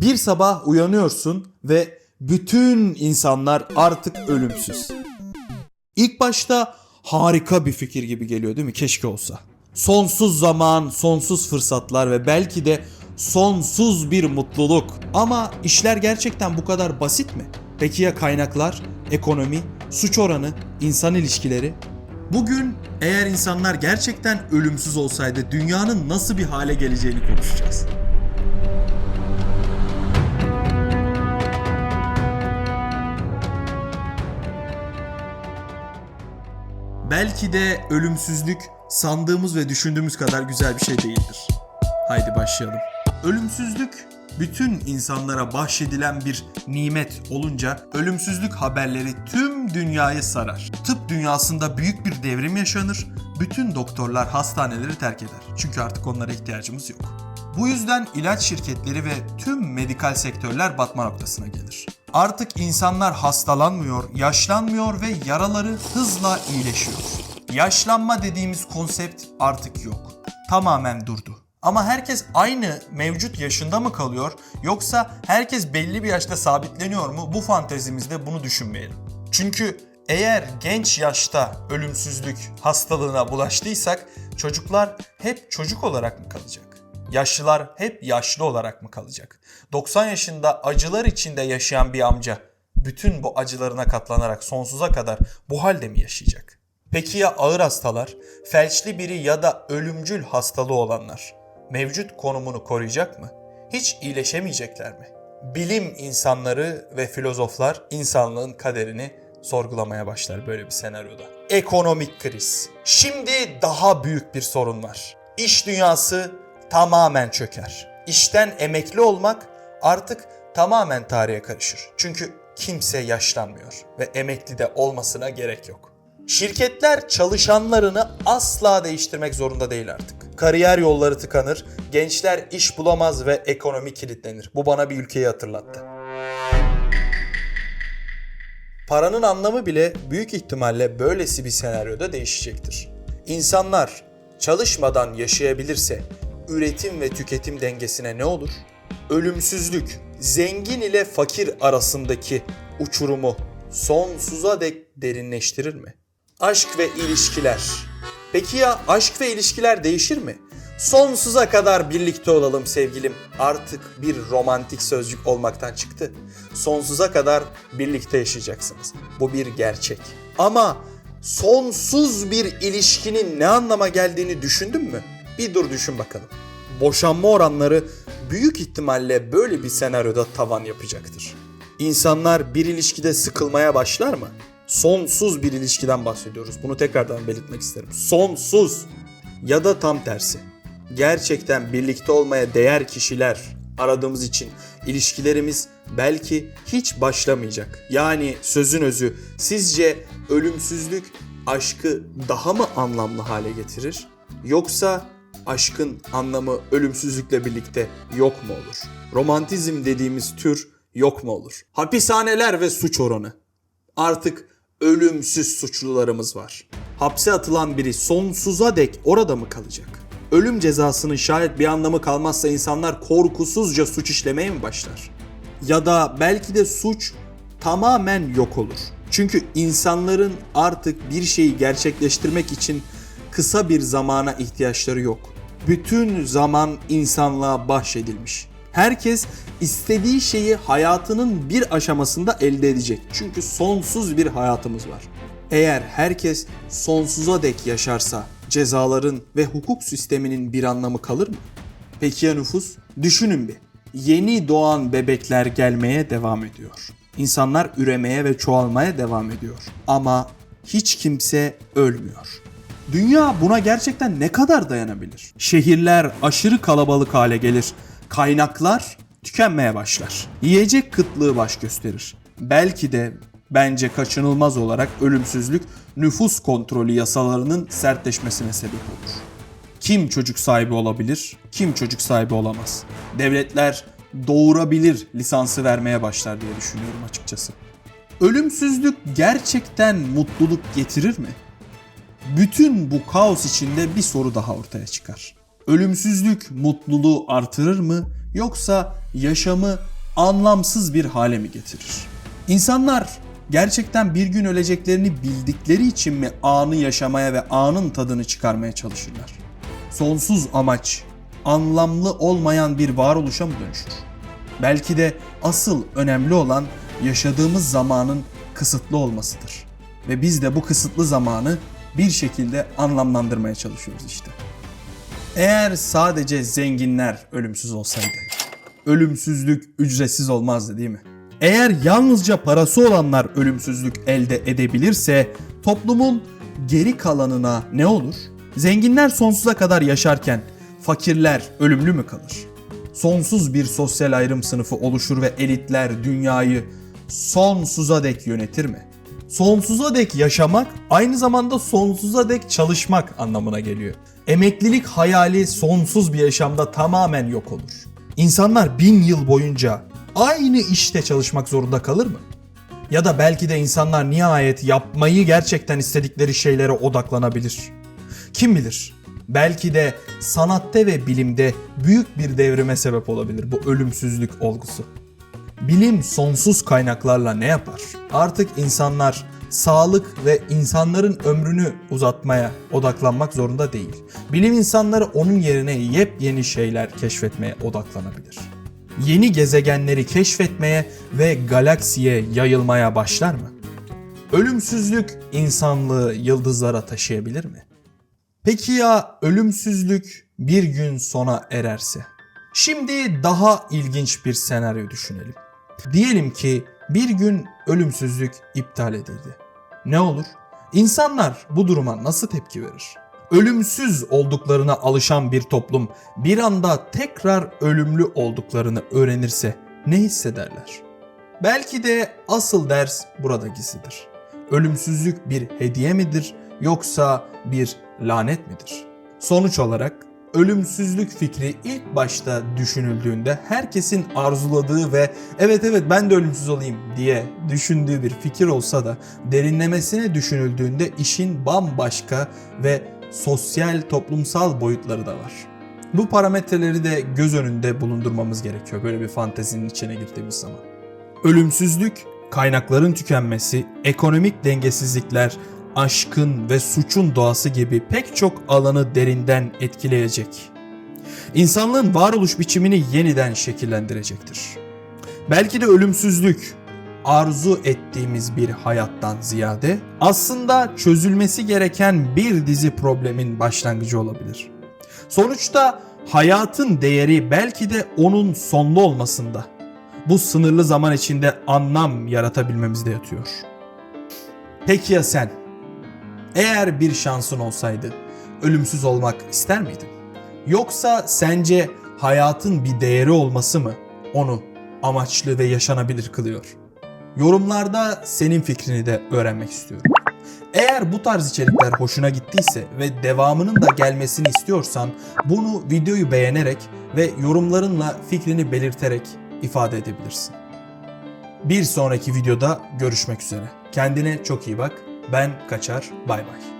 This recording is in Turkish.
Bir sabah uyanıyorsun ve bütün insanlar artık ölümsüz. İlk başta harika bir fikir gibi geliyor değil mi? Keşke olsa. Sonsuz zaman, sonsuz fırsatlar ve belki de sonsuz bir mutluluk. Ama işler gerçekten bu kadar basit mi? Peki ya kaynaklar, ekonomi, suç oranı, insan ilişkileri? Bugün eğer insanlar gerçekten ölümsüz olsaydı dünyanın nasıl bir hale geleceğini konuşacağız. Belki de ölümsüzlük sandığımız ve düşündüğümüz kadar güzel bir şey değildir. Haydi başlayalım. Ölümsüzlük bütün insanlara bahşedilen bir nimet olunca ölümsüzlük haberleri tüm dünyayı sarar. Tıp dünyasında büyük bir devrim yaşanır. Bütün doktorlar hastaneleri terk eder. Çünkü artık onlara ihtiyacımız yok. Bu yüzden ilaç şirketleri ve tüm medikal sektörler batma noktasına gelir. Artık insanlar hastalanmıyor, yaşlanmıyor ve yaraları hızla iyileşiyor. Yaşlanma dediğimiz konsept artık yok. Tamamen durdu. Ama herkes aynı mevcut yaşında mı kalıyor yoksa herkes belli bir yaşta sabitleniyor mu? Bu fantezimizde bunu düşünmeyelim. Çünkü eğer genç yaşta ölümsüzlük hastalığına bulaştıysak çocuklar hep çocuk olarak mı kalacak? Yaşlılar hep yaşlı olarak mı kalacak? 90 yaşında acılar içinde yaşayan bir amca bütün bu acılarına katlanarak sonsuza kadar bu halde mi yaşayacak? Peki ya ağır hastalar, felçli biri ya da ölümcül hastalığı olanlar mevcut konumunu koruyacak mı? Hiç iyileşemeyecekler mi? Bilim insanları ve filozoflar insanlığın kaderini sorgulamaya başlar böyle bir senaryoda. Ekonomik kriz. Şimdi daha büyük bir sorun var. İş dünyası tamamen çöker. İşten emekli olmak artık tamamen tarihe karışır. Çünkü kimse yaşlanmıyor ve emekli de olmasına gerek yok. Şirketler çalışanlarını asla değiştirmek zorunda değil artık. Kariyer yolları tıkanır, gençler iş bulamaz ve ekonomi kilitlenir. Bu bana bir ülkeyi hatırlattı. Paranın anlamı bile büyük ihtimalle böylesi bir senaryoda değişecektir. İnsanlar çalışmadan yaşayabilirse üretim ve tüketim dengesine ne olur? Ölümsüzlük, zengin ile fakir arasındaki uçurumu sonsuza dek derinleştirir mi? Aşk ve ilişkiler. Peki ya aşk ve ilişkiler değişir mi? Sonsuza kadar birlikte olalım sevgilim. Artık bir romantik sözcük olmaktan çıktı. Sonsuza kadar birlikte yaşayacaksınız. Bu bir gerçek. Ama sonsuz bir ilişkinin ne anlama geldiğini düşündün mü? Bir dur düşün bakalım. Boşanma oranları büyük ihtimalle böyle bir senaryoda tavan yapacaktır. İnsanlar bir ilişkide sıkılmaya başlar mı? Sonsuz bir ilişkiden bahsediyoruz. Bunu tekrardan belirtmek isterim. Sonsuz ya da tam tersi. Gerçekten birlikte olmaya değer kişiler aradığımız için ilişkilerimiz belki hiç başlamayacak. Yani sözün özü sizce ölümsüzlük aşkı daha mı anlamlı hale getirir? Yoksa aşkın anlamı ölümsüzlükle birlikte yok mu olur? Romantizm dediğimiz tür yok mu olur? Hapishaneler ve suç oranı. Artık ölümsüz suçlularımız var. Hapse atılan biri sonsuza dek orada mı kalacak? Ölüm cezasının şayet bir anlamı kalmazsa insanlar korkusuzca suç işlemeye mi başlar? Ya da belki de suç tamamen yok olur. Çünkü insanların artık bir şeyi gerçekleştirmek için kısa bir zamana ihtiyaçları yok. Bütün zaman insanlığa bahşedilmiş. Herkes istediği şeyi hayatının bir aşamasında elde edecek. Çünkü sonsuz bir hayatımız var. Eğer herkes sonsuza dek yaşarsa cezaların ve hukuk sisteminin bir anlamı kalır mı? Peki ya nüfus? Düşünün bir. Yeni doğan bebekler gelmeye devam ediyor. İnsanlar üremeye ve çoğalmaya devam ediyor. Ama hiç kimse ölmüyor. Dünya buna gerçekten ne kadar dayanabilir? Şehirler aşırı kalabalık hale gelir. Kaynaklar tükenmeye başlar. Yiyecek kıtlığı baş gösterir. Belki de bence kaçınılmaz olarak ölümsüzlük nüfus kontrolü yasalarının sertleşmesine sebep olur. Kim çocuk sahibi olabilir, kim çocuk sahibi olamaz. Devletler doğurabilir lisansı vermeye başlar diye düşünüyorum açıkçası. Ölümsüzlük gerçekten mutluluk getirir mi? Bütün bu kaos içinde bir soru daha ortaya çıkar. Ölümsüzlük mutluluğu artırır mı yoksa yaşamı anlamsız bir hale mi getirir? İnsanlar gerçekten bir gün öleceklerini bildikleri için mi anı yaşamaya ve anın tadını çıkarmaya çalışırlar? Sonsuz amaç anlamlı olmayan bir varoluşa mı dönüşür? Belki de asıl önemli olan yaşadığımız zamanın kısıtlı olmasıdır. Ve biz de bu kısıtlı zamanı bir şekilde anlamlandırmaya çalışıyoruz işte. Eğer sadece zenginler ölümsüz olsaydı, ölümsüzlük ücretsiz olmazdı değil mi? Eğer yalnızca parası olanlar ölümsüzlük elde edebilirse toplumun geri kalanına ne olur? Zenginler sonsuza kadar yaşarken fakirler ölümlü mü kalır? Sonsuz bir sosyal ayrım sınıfı oluşur ve elitler dünyayı sonsuza dek yönetir mi? Sonsuza dek yaşamak aynı zamanda sonsuza dek çalışmak anlamına geliyor. Emeklilik hayali sonsuz bir yaşamda tamamen yok olur. İnsanlar bin yıl boyunca aynı işte çalışmak zorunda kalır mı? Ya da belki de insanlar nihayet yapmayı gerçekten istedikleri şeylere odaklanabilir. Kim bilir? Belki de sanatta ve bilimde büyük bir devrime sebep olabilir bu ölümsüzlük olgusu. Bilim sonsuz kaynaklarla ne yapar? Artık insanlar sağlık ve insanların ömrünü uzatmaya odaklanmak zorunda değil. Bilim insanları onun yerine yepyeni şeyler keşfetmeye odaklanabilir. Yeni gezegenleri keşfetmeye ve galaksiye yayılmaya başlar mı? Ölümsüzlük insanlığı yıldızlara taşıyabilir mi? Peki ya ölümsüzlük bir gün sona ererse? Şimdi daha ilginç bir senaryo düşünelim. Diyelim ki bir gün ölümsüzlük iptal edildi. Ne olur? İnsanlar bu duruma nasıl tepki verir? Ölümsüz olduklarına alışan bir toplum bir anda tekrar ölümlü olduklarını öğrenirse ne hissederler? Belki de asıl ders burada gizlidir. Ölümsüzlük bir hediye midir yoksa bir lanet midir? Sonuç olarak ölümsüzlük fikri ilk başta düşünüldüğünde herkesin arzuladığı ve evet evet ben de ölümsüz olayım diye düşündüğü bir fikir olsa da derinlemesine düşünüldüğünde işin bambaşka ve sosyal toplumsal boyutları da var. Bu parametreleri de göz önünde bulundurmamız gerekiyor böyle bir fantezinin içine girdiğimiz zaman. Ölümsüzlük, kaynakların tükenmesi, ekonomik dengesizlikler, aşkın ve suçun doğası gibi pek çok alanı derinden etkileyecek. İnsanlığın varoluş biçimini yeniden şekillendirecektir. Belki de ölümsüzlük arzu ettiğimiz bir hayattan ziyade aslında çözülmesi gereken bir dizi problemin başlangıcı olabilir. Sonuçta hayatın değeri belki de onun sonlu olmasında. Bu sınırlı zaman içinde anlam yaratabilmemizde yatıyor. Peki ya sen? Eğer bir şansın olsaydı ölümsüz olmak ister miydin? Yoksa sence hayatın bir değeri olması mı onu amaçlı ve yaşanabilir kılıyor? Yorumlarda senin fikrini de öğrenmek istiyorum. Eğer bu tarz içerikler hoşuna gittiyse ve devamının da gelmesini istiyorsan bunu videoyu beğenerek ve yorumlarınla fikrini belirterek ifade edebilirsin. Bir sonraki videoda görüşmek üzere. Kendine çok iyi bak. Ben kaçar. Bay bay.